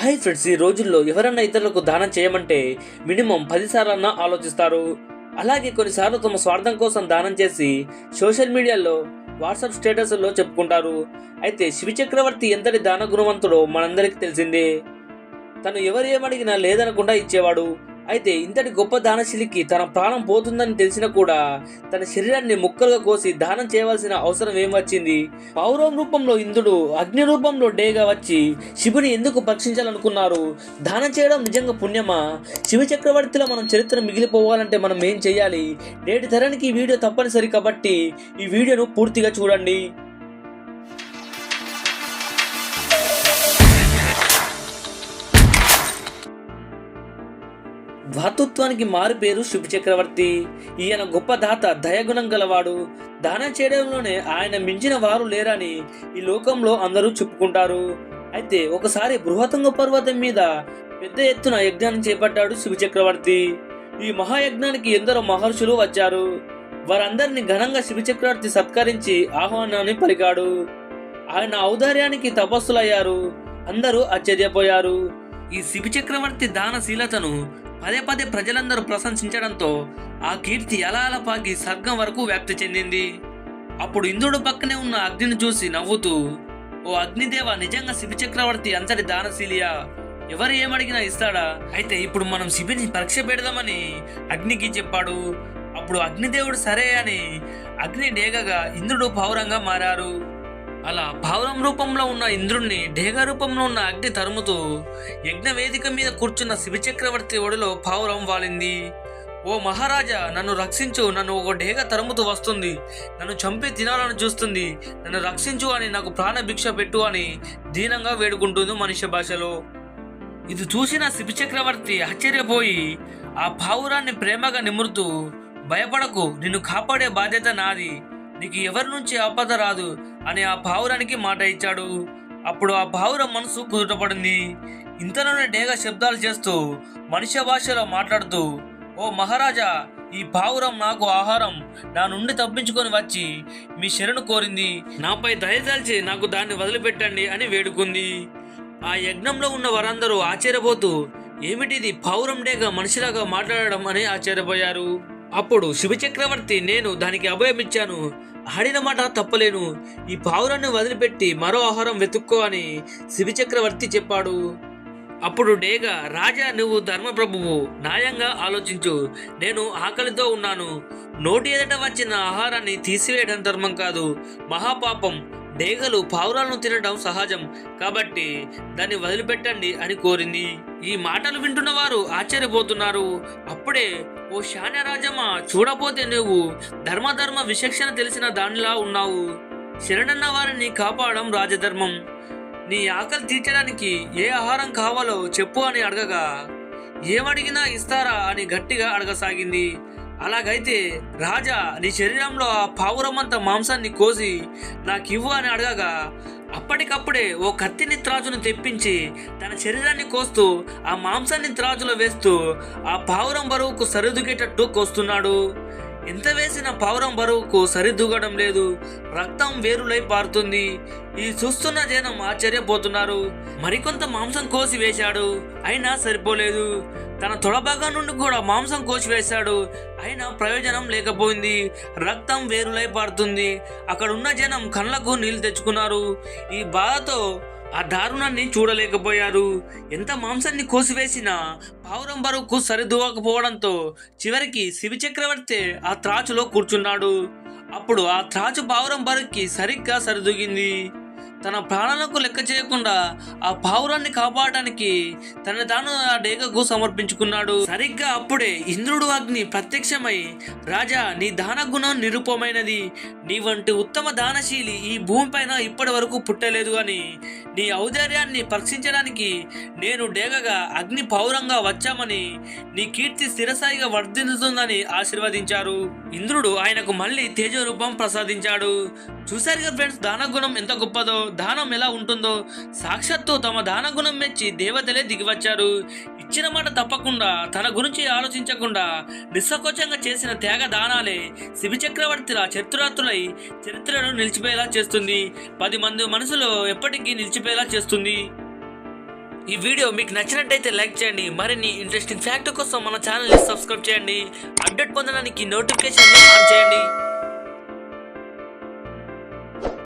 Hi friends ఈ రోజుల్లో ఎవరన్నా ఇతరులకు దానం చేయమంటే మినిమం పదిసార్లన్నా ఆలోచిస్తారు. అలాగే కొన్నిసార్లు తమ స్వార్థం కోసం దానం చేసి సోషల్ మీడియాలో వాట్సాప్ స్టేటస్లో చెప్పుకుంటారు. అయితే శివ చక్రవర్తి ఎంతటి దాన గుణవంతుడో మనందరికీ తెలిసిందే. తను ఎవరు ఏమడిగినా లేదనకుండా ఇచ్చేవాడు. అయితే ఇంతటి గొప్ప దానశీలికి తన ప్రాణం పోతుందని తెలిసినా కూడా తన శరీరాన్ని ముక్కలుగా కోసి దానం చేయవలసిన అవసరం ఏం వచ్చింది పౌరవం రూపంలో ఇంద్రుడు అగ్ని రూపంలో డేగా వచ్చి శివుని ఎందుకు పరీక్షించాలనుకున్నారు దానం చేయడం నిజంగా పుణ్యమా? శివ చక్రవర్తిలో మనం చరిత్ర మిగిలిపోవాలంటే మనం ఏం చేయాలి? నేటి తరానికి ఈ వీడియో తప్పనిసరి కాబట్టి ఈ వీడియోను పూర్తిగా చూడండి. ధాతృత్వానికి మారు పేరు శుభ చక్రవర్తి. ఈయన గొప్ప దాత దయగుణం గలవాడు. దానం చేయడంలోనే ఆయన మించిన వారు లేరని ఈ లోకంలో అందరూ చెప్పుకుంటారు. అయితే ఒకసారి బృహతంగ పర్వతం మీద పెద్ద ఎత్తున యజ్ఞాన్ని చేపట్టాడు శివ చక్రవర్తి. ఈ మహాయజ్ఞానికి ఎందరో మహర్షులు వచ్చారు. వారందరిని ఘనంగా శివ చక్రవర్తి సత్కరించి ఆహ్వానాన్ని పలికాడు. ఆయన ఔదార్యానికి తపస్సులయ్యారు. అందరూ ఆశ్చర్యపోయారు. ఈ శివ చక్రవర్తి దానశీలతను పదే పదే ప్రజలందరూ ప్రశంసించడంతో ఆ కీర్తి ఎలా అలా పాకి స్వర్గం వరకు వ్యాప్తి చెందింది. అప్పుడు ఇంద్రుడు పక్కనే ఉన్న అగ్నిని చూసి నవ్వుతూ ఓ అగ్నిదేవ నిజంగా శివ చక్రవర్తి అంతటి దానశీలియా? ఎవరు ఏమడిగినా ఇస్తాడా? అయితే ఇప్పుడు మనం శిబిని పరీక్ష పెడదామని అగ్నికి చెప్పాడు. అప్పుడు అగ్నిదేవుడు సరే అని అగ్ని డేగగా ఇంద్రుడు పౌరంగా మారారు. అలా పావురం రూపంలో ఉన్న ఇంద్రుణ్ణి డేగ రూపంలో ఉన్న అగ్ని తరుముతూ యజ్ఞ వేదిక మీద కూర్చున్న శివచక్రవర్తి ఒడిలో పావురం వాలింది. ఓ మహారాజా నన్ను రక్షించు. నన్ను ఒక డేగ తరుముతూ వస్తుంది. నన్ను చంపి తినాలని చూస్తుంది. నన్ను రక్షించు అని నాకు ప్రాణభిక్ష పెట్టు అని దీనంగా వేడుకుంటుంది మనుష్య భాషలో. ఇది చూసిన శివచక్రవర్తి ఆశ్చర్యపోయి ఆ పావురాన్ని ప్రేమగా నిమురుతూ భయపడకు. నిన్ను కాపాడే బాధ్యత నాది. నీకు ఎవరి నుంచి ఆపద రాదు అని ఆ పావురానికి మాట ఇచ్చాడు. అప్పుడు ఆ పావురం మనసు కుదుటపడింది. ఇంతలోనే డేగ శబ్దాలు చేస్తూ మనిషి భాషలో మాట్లాడుతూ ఓ మహారాజా ఈ పావురం నాకు ఆహారం. నా నుండి తప్పించుకొని వచ్చి మీ శరణు కోరింది. నాపై దయదాల్చి నాకు దాన్ని వదిలిపెట్టండి అని వేడుకుంది. ఆ యజ్ఞంలో ఉన్న వారందరూ ఆశ్చర్యపోతూ ఏమిటిది? పావురం డేగ మనిషిలాగా మాట్లాడడం అని ఆశ్చర్యపోయారు. అప్పుడు శివచక్రవర్తి నేను దానికి అభయం ఇచ్చాను. ఆడిన మాట తప్పలేను. ఈ పావురాన్ని వదిలిపెట్టి మరో ఆహారం వెతుక్కో అని శివచక్రవర్తి చెప్పాడు. అప్పుడు డేగ రాజా నువ్వు ధర్మప్రభువు. న్యాయంగా ఆలోచించు. నేను ఆకలితో ఉన్నాను. నోటి ఎదుట వచ్చిన ఆహారాన్ని తీసివేయడం ధర్మం కాదు. మహాపాపం. డేగలు పావురాలను తినడం సహజం. కాబట్టి దాన్ని వదిలిపెట్టండి అని కోరింది. ఈ మాటలు వింటున్న వారు ఆశ్చర్యపోతున్నారు. అప్పుడే ఓ శాన్యరాజమ్మ చూడపోతే నువ్వు ధర్మధర్మ విశక్షణ తెలిసిన దానిలా ఉన్నావు. శరణన్న వారిని కాపాడడం రాజధర్మం. నీ ఆకలి తీర్చడానికి ఏ ఆహారం కావాలో చెప్పు అని అడగగా. ఏమడిగినా ఇస్తారా అని గట్టిగా అడగసాగింది. అలాగైతే రాజా నీ శరీరంలో ఆ పావురమంత మాంసాన్ని కోసి నాకివ్వు అని అడగగా అప్పటికప్పుడే ఓ కత్తిని త్రాజును తెప్పించి తన శరీరాన్ని కోస్తూ ఆ మాంసాన్ని త్రాజులో వేస్తూ ఆ పావురం బరువుకు సరిదుగేటట్టు కోస్తున్నాడు. ఎంత వేసిన పావురం బరువుకు సరిదూగడం లేదు. రక్తం వేరులై పారుతుంది. ఈ చూస్తున్న జనం ఆశ్చర్యపోతున్నారు. మరికొంత మాంసం కోసి వేశాడు. అయినా సరిపోలేదు. తన తొడభాగం నుండి కూడా మాంసం కోసివేశాడు. అయినా ప్రయోజనం లేకపోయింది. రక్తం వేరులై పారుతుంది. అక్కడున్న జనం కళ్ళకు నీళ్ళు తెచ్చుకున్నారు. ఈ బాధతో ఆ దారుణాన్ని చూడలేకపోయారు. ఎంత మాంసాన్ని కోసివేసినా పావురం బరువుకు సరిదూవకపోవడంతో చివరికి శివి చక్రవర్తి ఆ త్రాచులో కూర్చున్నాడు. అప్పుడు ఆ త్రాచు పావురం బరువుకి సరిగ్గా సరిదూగింది. తన ప్రాణాలకు లెక్క చేయకుండా ఆ పావురాన్ని కాపాడడానికి తన తాను ఆ డేగకు సమర్పించుకున్నాడు. సరిగ్గా అప్పుడే ఇంద్రుడు అగ్ని ప్రత్యక్షమై రాజా నీ దాన గుణం నిరూపమైనది. నీ వంటి ఉత్తమ దానశీలి ఈ భూమిపైన ఇప్పటి వరకు పుట్టలేదు అని నీ ఔదార్యాన్ని పరీక్షించడానికి నేను డేగగా అగ్ని పౌరంగా వచ్చామని నీ కీర్తి స్థిరస్థాయిగా వర్ధిల్లుతుందని ఆశీర్వదించారు. ఇంద్రుడు ఆయనకు మళ్ళీ తేజరూపం ప్రసాదించాడు. చూశారుగా ఫ్రెండ్స్ దాన గుణం ఎంత గొప్పదో. దానం ఎలా ఉంటుందో సాక్షాత్తు తమ దాన గుణం మెచ్చి దేవతలే దిగివచ్చారు. ఇచ్చిన మాట తప్పకుండా తన గురించి ఆలోచించకుండా నిస్సకోచంగా చేసిన త్యాగ దానాలే శివి చక్రవర్తిలా చరిత్రాత్రులై చరిత్రను నిలిచిపోయేలా చేస్తుంది. పది మంది మనసులో ఎప్పటికీ నిలిచిపోయేలా చేస్తుంది. ఈ వీడియో మీకు నచ్చినట్టయితే లైక్ చేయండి. మరిన్ని ఇంట్రెస్టింగ్ ఫ్యాక్ట్ కోసం మన ఛానల్ని సబ్స్క్రైబ్ చేయండి. అప్డేట్ పొందడానికి నోటిఫికేషన్ ఆన్ చేయండి.